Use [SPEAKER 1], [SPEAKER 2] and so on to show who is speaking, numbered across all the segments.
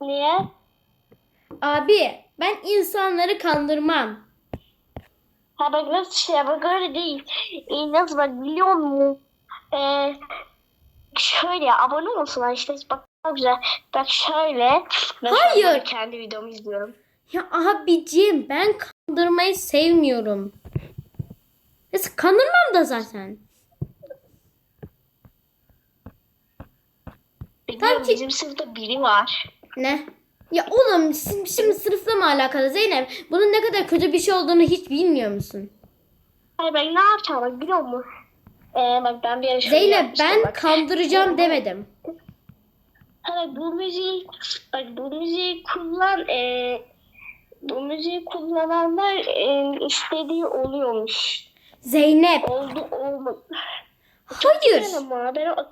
[SPEAKER 1] Niye?
[SPEAKER 2] Abi ben insanları kandırmam.
[SPEAKER 1] Ha bak nasıl şey bak öyle değil. E, nasıl bak biliyor musun? Ee, şöyle abone olsunlar işte bak çok güzel. Bak şöyle.
[SPEAKER 2] Hayır.
[SPEAKER 1] kendi videomu izliyorum.
[SPEAKER 2] Ya abicim ben kandırmayı sevmiyorum. Ya kandırmam da zaten.
[SPEAKER 1] Biliyorum
[SPEAKER 2] Tabii ki-
[SPEAKER 1] bizim sınıfta biri var.
[SPEAKER 2] Ne? Ya oğlum şimdi, şimdi sınıfla mı alakalı Zeynep? Bunun ne kadar kötü bir şey olduğunu hiç bilmiyor musun?
[SPEAKER 1] Hayır ben ne yapacağım bak biliyor musun? Ee, bak ben bir ara şöyle
[SPEAKER 2] Zeynep
[SPEAKER 1] yapmıştım
[SPEAKER 2] ben
[SPEAKER 1] bak.
[SPEAKER 2] kandıracağım demedim.
[SPEAKER 1] Hani bu müziği bak bu müziği kullan e, bu müziği kullananlar e, istediği oluyormuş.
[SPEAKER 2] Zeynep
[SPEAKER 1] Oldu olmadı.
[SPEAKER 2] hayır.
[SPEAKER 1] Ben ama ben o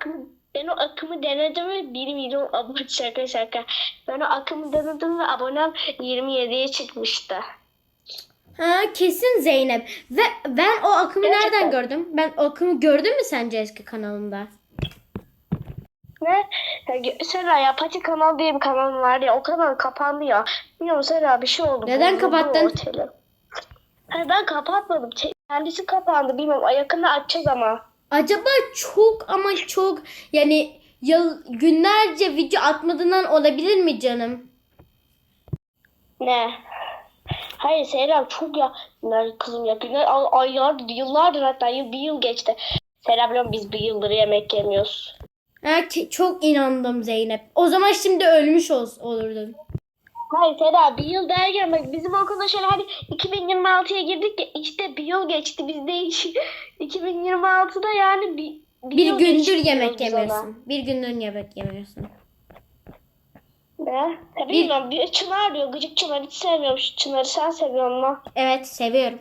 [SPEAKER 1] ben o akımı denedim ve 1 milyon abone şaka şaka. Ben o akımı denedim ve abonem 27'ye çıkmıştı.
[SPEAKER 2] Ha kesin Zeynep. Ve ben o akımı
[SPEAKER 1] Gerçekten.
[SPEAKER 2] nereden gördüm? Ben o akımı gördün mü sence eski kanalımda?
[SPEAKER 1] Ne? Sera ya Pati kanal diye bir kanal var ya o kanal kapandı ya. Bilmiyorum Sera bir şey oldu.
[SPEAKER 2] Neden
[SPEAKER 1] Bozuldu
[SPEAKER 2] kapattın?
[SPEAKER 1] o tele. Hayır ben kapatmadım. Te- Kendisi kapandı bilmiyorum. Yakında açacağız ama.
[SPEAKER 2] Acaba çok ama çok yani yıl günlerce video atmadığından olabilir mi canım?
[SPEAKER 1] Ne? Hayır Sera çok ya. Günler kızım ya. Günler ay- aylardır, yıllardır hatta yıl, bir yıl geçti. Sera biliyorum biz bir yıldır yemek yemiyoruz.
[SPEAKER 2] Ha, çok inandım Zeynep. O zaman şimdi ölmüş ol, olurdun.
[SPEAKER 1] Hayır Seda bir yıl derken bak bizim okulda şöyle hani 2026'ya girdik ya işte bir yıl geçti biz de 2026'da yani bir,
[SPEAKER 2] Bir
[SPEAKER 1] yıl
[SPEAKER 2] gündür
[SPEAKER 1] geçti
[SPEAKER 2] yemek
[SPEAKER 1] biz ona.
[SPEAKER 2] yemiyorsun. Bir gündür yemek yemiyorsun.
[SPEAKER 1] Ne? Ya bilmiyorum bir Çınar diyor gıcık Çınar hiç sevmiyorum şu Çınar'ı sen seviyorsun mu?
[SPEAKER 2] Evet seviyorum.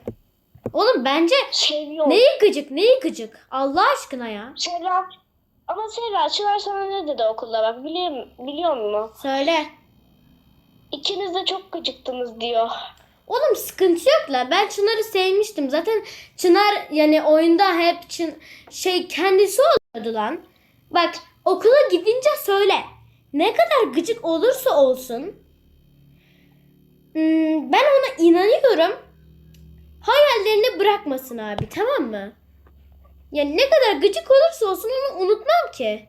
[SPEAKER 2] Oğlum bence
[SPEAKER 1] Seviyorum.
[SPEAKER 2] neyi gıcık neyi gıcık? Allah aşkına ya.
[SPEAKER 1] Sera ama Sera Çınar sana ne dedi okulda bak biliyor, biliyor musun?
[SPEAKER 2] Söyle.
[SPEAKER 1] İkiniz de çok gıcıktınız diyor.
[SPEAKER 2] Oğlum sıkıntı yok la. Ben Çınar'ı sevmiştim. Zaten Çınar yani oyunda hep Çın şey kendisi oluyordu lan. Bak okula gidince söyle. Ne kadar gıcık olursa olsun. hmm, ben ona inanıyorum. Hayallerini bırakmasın abi tamam mı? Yani ne kadar gıcık olursa olsun onu unutmam ki.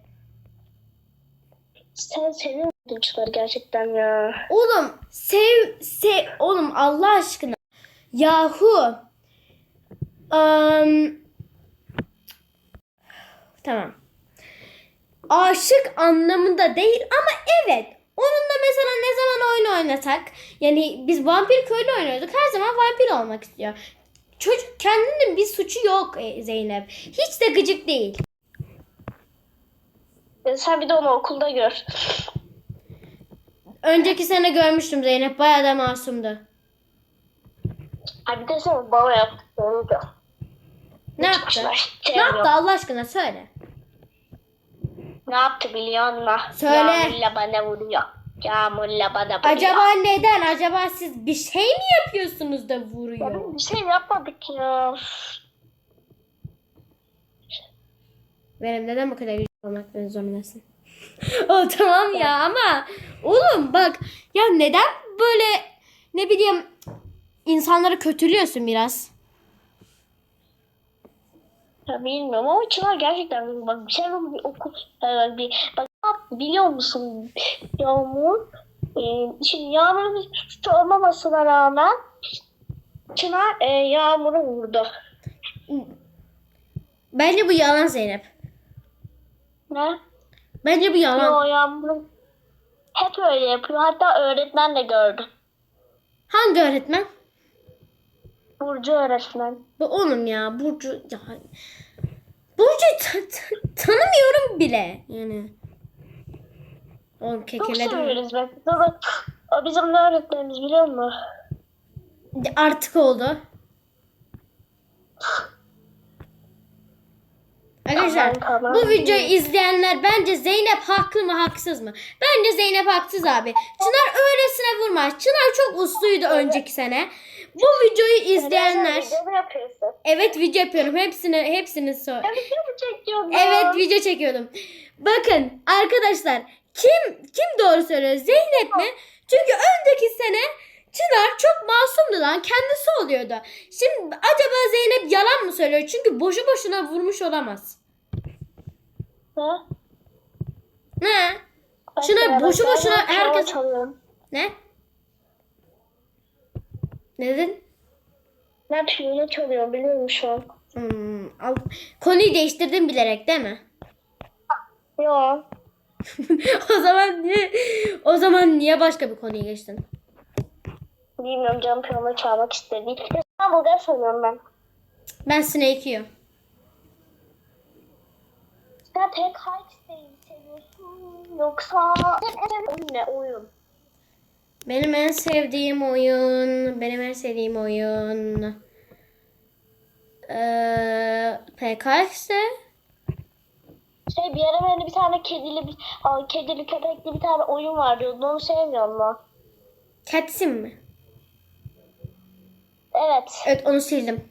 [SPEAKER 1] Sen seviyordun Çınar'ı gerçekten ya.
[SPEAKER 2] Oğlum sev sev oğlum Allah aşkına. Yahu. Am, tamam. Aşık anlamında değil ama evet. Onunla mesela ne zaman oyun oynasak yani biz vampir köylü oynuyorduk her zaman vampir olmak istiyor. Çocuk kendinin bir suçu yok e, Zeynep. Hiç de gıcık değil.
[SPEAKER 1] E, Sen bir de onu okulda gör.
[SPEAKER 2] Önceki sene görmüştüm Zeynep bayağı da masumdu.
[SPEAKER 1] Ha bir de sen bana yaptıklarını gör.
[SPEAKER 2] Ne yaptı?
[SPEAKER 1] Çıkmışlar.
[SPEAKER 2] Ne yaptı Allah aşkına söyle.
[SPEAKER 1] Ne yaptı biliyor musun?
[SPEAKER 2] Söyle.
[SPEAKER 1] Yağmurla bana vuruyor. Yağmurla bana vuruyor.
[SPEAKER 2] Acaba neden? Acaba siz bir şey mi yapıyorsunuz da vuruyor?
[SPEAKER 1] Ya Bir şey yapmadık ya.
[SPEAKER 2] Benim neden bu kadar olmak zorundasın? o tamam ya ama oğlum bak ya neden böyle ne bileyim insanları kötülüyorsun biraz?
[SPEAKER 1] Ya bilmiyorum ama Çınar gerçekten bak bir şey bir okul e, bir bak biliyor musun Yağmur e, şimdi Yağmur'un hiç suçu olmamasına rağmen Çınar e, Yağmur'u vurdu.
[SPEAKER 2] Bence bu yalan Zeynep.
[SPEAKER 1] Ne?
[SPEAKER 2] Bence bu yalan.
[SPEAKER 1] Yo Yağmur hep öyle yapıyor. Hatta öğretmen de gördü.
[SPEAKER 2] Hangi öğretmen?
[SPEAKER 1] Burcu öğretmen.
[SPEAKER 2] Bu oğlum ya Burcu ya Burcu ta- ta- tanımıyorum bile yani. Oğlum
[SPEAKER 1] Çok
[SPEAKER 2] kekeledim.
[SPEAKER 1] seviyoruz bak. Baba, o bizim de öğretmenimiz biliyor musun?
[SPEAKER 2] Artık oldu. Arkadaşlar
[SPEAKER 1] Tamam, tamam.
[SPEAKER 2] bu videoyu izleyenler bence Zeynep haklı mı haksız mı? Bence Zeynep haksız abi. Çınar öylesine vurmaz. Çınar çok usluydu önceki sene. Bu videoyu izleyenler
[SPEAKER 1] Video
[SPEAKER 2] evet video yapıyorum. Hepsini hepsini sor. Evet video çekiyordum. Bakın arkadaşlar Kim kim doğru söylüyor? Zeynep mi? Çünkü önceki sene Çınar çok masumdu lan. Kendisi oluyordu. Şimdi acaba Zeynep yalan mı söylüyor? Çünkü boşu boşuna vurmuş olamaz.
[SPEAKER 1] Ha?
[SPEAKER 2] Ne?
[SPEAKER 1] Ben
[SPEAKER 2] Çınar boşu boşuna herkes-. Ne? Ne dedin?
[SPEAKER 1] Ben piyano çalıyorum biliyor musun?
[SPEAKER 2] Hmm, al. Konuyu değiştirdin bilerek değil mi?
[SPEAKER 1] Yok.
[SPEAKER 2] o zaman niye o zaman niye başka bir konuya geçtin?
[SPEAKER 1] Bilmiyorum canım piyano çalmak istedi. Ben Bulgar sanıyorum ben.
[SPEAKER 2] Ben Snake yiyorum.
[SPEAKER 1] Sen tek hangisini seviyorsun yoksa en ne oyun?
[SPEAKER 2] Benim en sevdiğim oyun, benim en sevdiğim oyun eee PKX'de.
[SPEAKER 1] Şey bir ara böyle bir tane kedili bir kedili köpekli bir tane oyun var diyordu. Onu sevmiyorum mu?
[SPEAKER 2] Catsim mi?
[SPEAKER 1] Evet.
[SPEAKER 2] Evet onu sildim.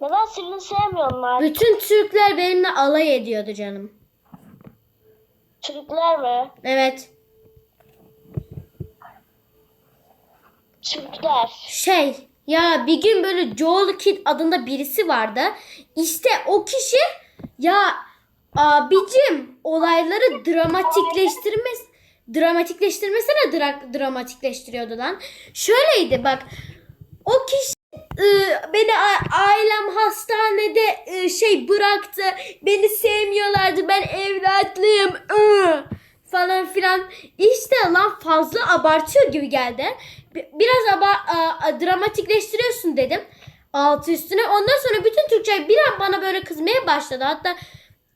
[SPEAKER 1] Neden sildin sevmiyorum ben.
[SPEAKER 2] Bütün Türkler benimle alay ediyordu canım.
[SPEAKER 1] Türkler mi?
[SPEAKER 2] Evet.
[SPEAKER 1] Türkler.
[SPEAKER 2] Şey ya bir gün böyle Joel Kid adında birisi vardı. İşte o kişi ya abicim olayları dramatikleştirmez dramatikleştirmesine dra- dramatikleştiriyordu lan. Şöyleydi bak o kişi ıı, beni ailem hastanede ıı, şey bıraktı. Beni sevmiyorlardı. Ben evlatlıyım. falan filan. İşte lan fazla abartıyor gibi geldi. Bi- Biraz aba- dramatikleştiriyorsun dedim. Altı üstüne. Ondan sonra bütün Türkçe bir an bana böyle kızmaya başladı. Hatta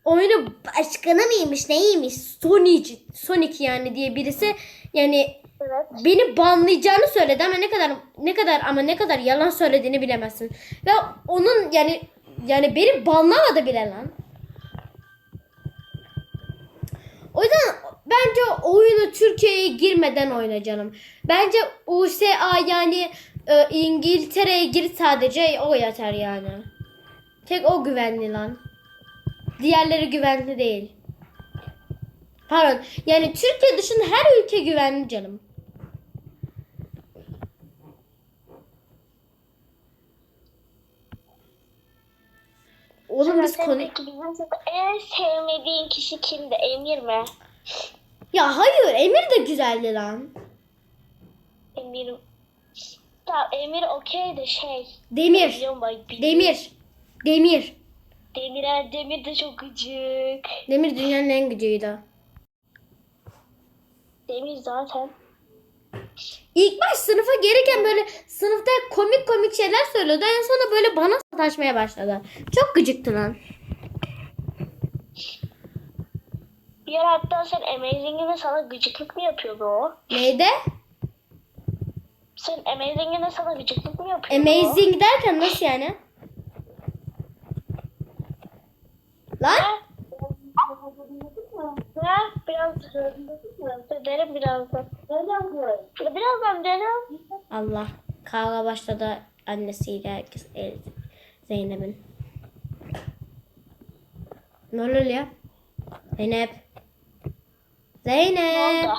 [SPEAKER 2] oyunu başkanı mıymış neymiş Sonic, Sonic yani diye birisi yani
[SPEAKER 1] Evet.
[SPEAKER 2] beni banlayacağını söyledi ama ne kadar ne kadar ama ne kadar yalan söylediğini bilemezsin. Ve onun yani yani beni banlamadı bile lan. O yüzden bence oyunu Türkiye'ye girmeden oyna canım. Bence USA yani e, İngiltere'ye gir sadece o yeter yani. Tek o güvenli lan. Diğerleri güvenli değil. Pardon. Yani Türkiye dışında her ülke güvenli canım. Oğlum biz konu...
[SPEAKER 1] en sevmediğin kişi kimdi? Emir mi?
[SPEAKER 2] Ya hayır Emir de güzeldi lan.
[SPEAKER 1] Emir. Tamam Emir okey de şey.
[SPEAKER 2] Demir. Demir. Demir.
[SPEAKER 1] Demir, Demir de çok gıcık.
[SPEAKER 2] Demir dünyanın en gücüydü.
[SPEAKER 1] Demir zaten.
[SPEAKER 2] İlk baş sınıfa gelirken böyle sınıfta komik komik şeyler söylüyordu. En sonra böyle bana sataşmaya başladı. Çok gıcıktı lan.
[SPEAKER 1] Bir ara hatta sen Amazing'ine sana gıcıklık mı yapıyordu o?
[SPEAKER 2] Neydi?
[SPEAKER 1] Sen Amazing'ine sana gıcıklık mı yapıyordu
[SPEAKER 2] Amazing derken nasıl yani? Lan?
[SPEAKER 1] Ha? Biraz derim birazdan. Birazdan derim.
[SPEAKER 2] Allah. Kavga başladı annesiyle herkes Zeynep'in. Ne oluyor ya? Zeynep.
[SPEAKER 1] Ne
[SPEAKER 2] Zeynep.
[SPEAKER 1] oldu?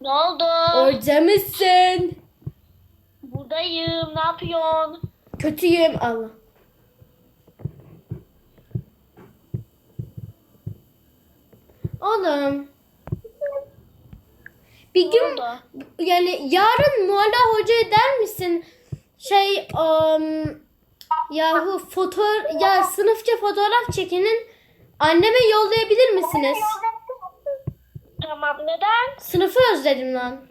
[SPEAKER 1] Ne oldu?
[SPEAKER 2] Orada mısın?
[SPEAKER 1] Buradayım. Ne yapıyorsun?
[SPEAKER 2] Kötüyüm Allah. Oğlum. Bir gün
[SPEAKER 1] oldu?
[SPEAKER 2] yani yarın Mualla Hoca'ya der misin? Şey um, yahu foto ya sınıfça fotoğraf çekinin anneme yollayabilir misiniz?
[SPEAKER 1] Tamam. Neden?
[SPEAKER 2] Sınıfı özledim lan.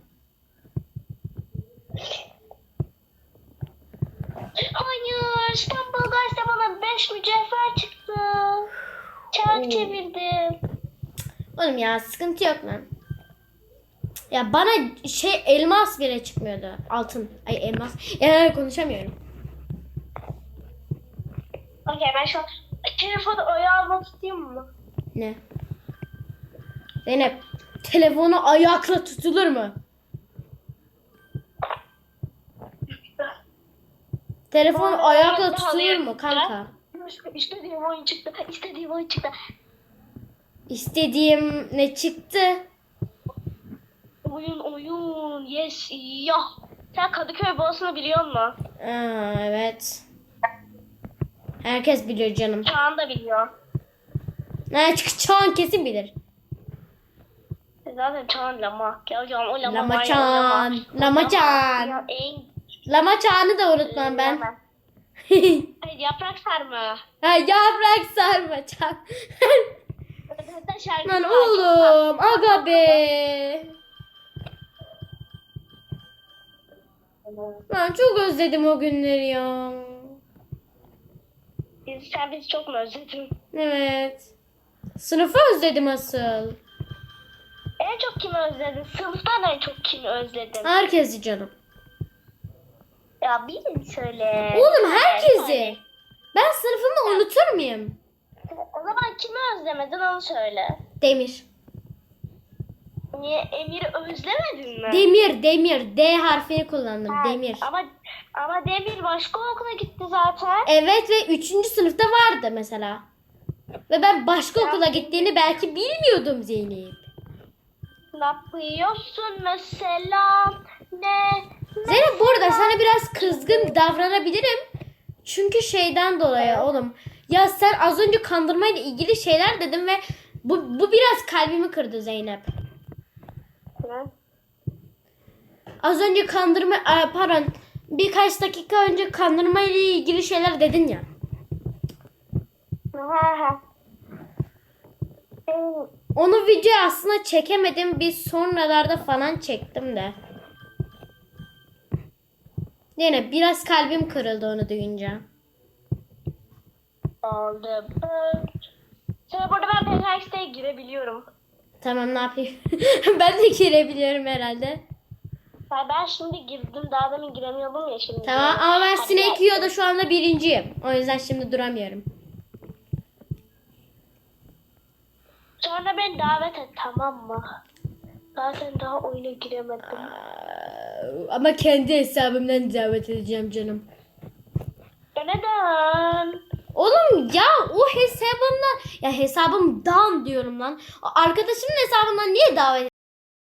[SPEAKER 1] Hayır. İstanbul Gazetesi bana 5 mücevher çıktı. Çark çevirdim.
[SPEAKER 2] Oğlum ya sıkıntı yok lan. Ya bana şey elmas bile çıkmıyordu. Altın. Ay elmas. Ya konuşamıyorum.
[SPEAKER 1] Okey ben şu an telefonu ayağıma tutayım mı?
[SPEAKER 2] Ne? Zeynep telefonu ayakla tutulur mu? Telefon ayakla tutulur mu kanka?
[SPEAKER 1] İstediğim oyun çıktı. İstediğim oyun çıktı.
[SPEAKER 2] İstediğim ne çıktı?
[SPEAKER 1] Oyun oyun yes ya. Sen Kadıköy boğasını biliyor musun?
[SPEAKER 2] Aa, evet. Herkes biliyor canım.
[SPEAKER 1] Çağan da biliyor.
[SPEAKER 2] Ha, çünkü Çağan kesin bilir.
[SPEAKER 1] Zaten Çağan lama. Ya hocam o lama,
[SPEAKER 2] Lama Çağan, Lama Çağan. Lama Çağan'ı da unutmam ben.
[SPEAKER 1] Lama. Hayır, yaprak sarma.
[SPEAKER 2] ha, yaprak sarma Çağan.
[SPEAKER 1] Hatta şarkı
[SPEAKER 2] Lan oğlum aga be. Ben çok özledim o günleri ya.
[SPEAKER 1] Biz, sen bizi çok mu özledin?
[SPEAKER 2] Evet. Sınıfı özledim asıl.
[SPEAKER 1] En çok kimi özledin? Sınıftan en çok kimi özledin?
[SPEAKER 2] Herkesi canım.
[SPEAKER 1] Ya birini söyle.
[SPEAKER 2] Oğlum herkesi. Ben sınıfımı unutur muyum?
[SPEAKER 1] Kimi özlemedin onu söyle.
[SPEAKER 2] Demir.
[SPEAKER 1] Niye Emir'i özlemedin mi?
[SPEAKER 2] Demir, demir. D harfini kullandım.
[SPEAKER 1] Ha,
[SPEAKER 2] Demir.
[SPEAKER 1] Ama ama Demir başka okula gitti zaten.
[SPEAKER 2] Evet ve 3. sınıfta vardı mesela. Ve ben başka okula gittiğini belki bilmiyordum Zeynep.
[SPEAKER 1] Ne yapıyorsun mesela? Ne?
[SPEAKER 2] Zeynep bu arada sana biraz kızgın davranabilirim. Çünkü şeyden dolayı oğlum. Ya sen az önce kandırmayla ilgili şeyler dedin ve bu, bu biraz kalbimi kırdı Zeynep.
[SPEAKER 1] Ne?
[SPEAKER 2] Az önce kandırma pardon birkaç dakika önce kandırma ile ilgili şeyler dedin ya.
[SPEAKER 1] Benim-
[SPEAKER 2] Onu video aslında çekemedim. Bir sonralarda falan çektim de. Yine biraz kalbim kırıldı onu duyunca.
[SPEAKER 1] Oldu. Sonra burada ben PKX'de girebiliyorum.
[SPEAKER 2] Tamam ne yapayım? ben de girebiliyorum herhalde.
[SPEAKER 1] Ha, ben şimdi girdim. Daha demin giremiyordum ya şimdi.
[SPEAKER 2] Tamam ama ben
[SPEAKER 1] Hadi.
[SPEAKER 2] Yo'da şu anda birinciyim. O yüzden şimdi duramıyorum.
[SPEAKER 1] Sonra beni davet et tamam mı? Zaten daha oyuna giremedim.
[SPEAKER 2] Ama kendi hesabımdan davet edeceğim canım.
[SPEAKER 1] Neden?
[SPEAKER 2] Oğlum ya o hesabımdan ya hesabımdan diyorum lan. Arkadaşımın hesabından niye davet